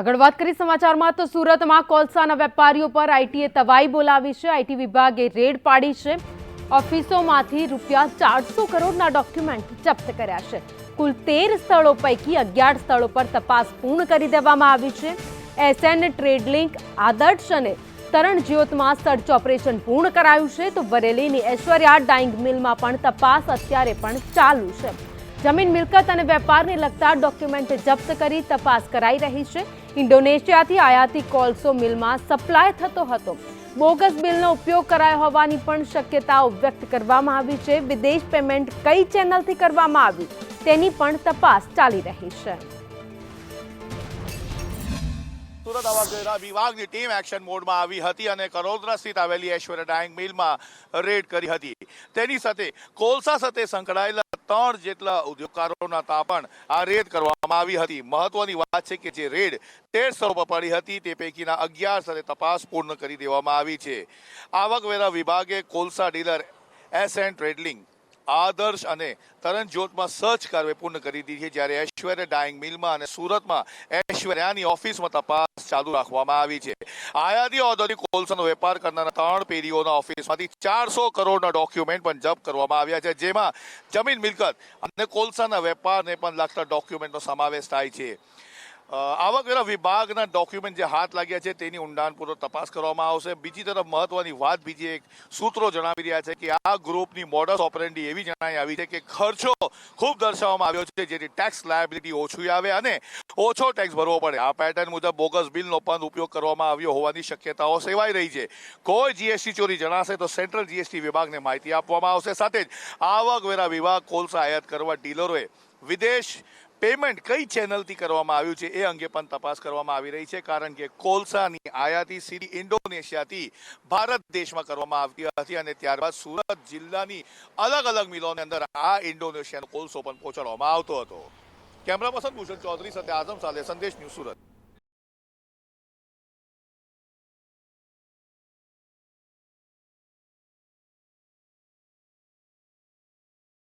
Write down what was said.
આગળ વાત કરી સમાચારમાં, તો સુરતમાં કોલસાના વેપારીઓ પર આઈટીએ તવાઈ બોલાવી છે. આઈટી વિભાગે રેડ પાડી છે. ઓફિસોમાંથી રૂપિયા ચારસો કરોડના ડોક્યુમેન્ટ જપ્ત કર્યા છે. કુલ તેર સ્થળો પૈકી અગિયાર સ્થળો પર તપાસ પૂર્ણ કરી દેવામાં આવી છે. એસએન ટ્રેડ લિંક, આદર્શ અને તરણ જ્યોતમાં સર્ચ ઓપરેશન પૂર્ણ કરાયું છે. તો બરેલીની ઐશ્વર્યા ડાઇંગ મિલમાં પણ તપાસ અત્યારે પણ ચાલુ છે. જમીન મિલકત અને વેપારને લગતા ડોક્યુમેન્ટ જપ્ત કરી તપાસ કરાઈ રહી છે. ઇન્ડોનેશિયાથી આયાતી કોલસો મિલમાં સપ્લાય થતો હતો. બોગસ બિલનો ઉપયોગ કરાયો હોવાની પણ શક્યતાઓ વ્યક્ત કરવામાં આવી છે. વિદેશ પેમેન્ટ કઈ ચેનલથી કરવામાં આવ્યું તેની પણ તપાસ ચાલી રહી છે. સુરત આવાસવેરા વિભાગની ટીમ એક્શન મોડમાં આવી હતી અને કરોદરા સ્થિત આવેલી ઐશ્વર્ય ડાઇંગ મિલમાં રેડ કરી હતી. તેની સાથે કોલસા સાથે સંકળાયેલા ત્રણ જેટલા ઉદ્યોગકારોના તાપણ આ રેડ કરવામાં આવી હતી. મહત્વની વાત છે કે જે રેડ તેર સ્વરૂપ પડી હતી તે પૈકીના અગિયાર સાથે તપાસ પૂર્ણ કરી દેવામાં આવી છે. આવકવેરા વિભાગે કોલસા ડીલર એસ એન્ડ ટ્રેડલિંગ આદર્શ અને તરણજ્યોતમાં સર્ચ કાર્ય પૂર્ણ કરી દીધી છે. જ્યારે ઐશ્વર્ય ડાઇંગ મિલમાં અને સુરતમાં ઐશ્વર્યાની ઓફિસમાં તપાસ ચાલુ રાખવામાં આવી છે. આયાતી ઔદ્યોગિક કોલસાનો વેપાર કરનારા ત્રણ પેઢીઓના ઓફિસમાંથી ચારસો કરોડના ડોક્યુમેન્ટ પણ જપ્ત કરવામાં આવ્યા છે. જેમાં જમીન મિલકત અને કોલસાના વેપારને પણ લગતા ડોક્યુમેન્ટનો સમાવેશ થાય છે. આવકવેરા વિભાગના ડોક્યુમેન્ટ જે હાથ લાગ્યા છે તેની ઊંડાણપૂર્વક તપાસ કરવામાં આવશે. બીજી તરફ મહત્વની વાત બીજી એક સૂત્રો જણાવી રહ્યા છે કે આ ગ્રુપની મોડસ ઓપરેન્ડી એવી જણાઈ આવી છે કે ખર્ચો ખૂબ દર્શાવવામાં આવ્યો છે, જેથી ટેક્સ લાયબિલિટી ઓછી આવે અને ઓછો ટેક્સ ભરવો પડે. આ પેટર્ન મુજબ બોગસ બિલનો પણ ઉપયોગ કરવામાં આવ્યો હોવાની શક્યતાઓ સેવાઈ રહી છે. કોઈ જીએસટી ચોરી જણાશે તો સેન્ટ્રલ જીએસટી વિભાગને માહિતી આપવામાં આવશે. સાથે જ આવકવેરા વિભાગ કોલસા આયાત કરવા ડીલરોએ વિદેશ પેમેન્ટ કઈ ચેનલથી કરવામાં આવ્યું છે એ અંગે પણ તપાસ કરવામાં આવી રહી છે, કારણ કે કોલસાની આયાતી સીધી ઇન્ડોનેશિયાથી ભારત દેશમાં કરવામાં આવતી હતી અને ત્યારબાદ સુરત જિલ્લાની અલગ અલગ મિલોની અંદર આ ઇન્ડોનેશિયાનો કોલસો પણ પહોંચાડવામાં આવતો હતો. કેમેરા પર્સન ભૂષણ ચૌધરી સાથે આઝમ સાલે સંદેશ ન્યૂઝ સુરત.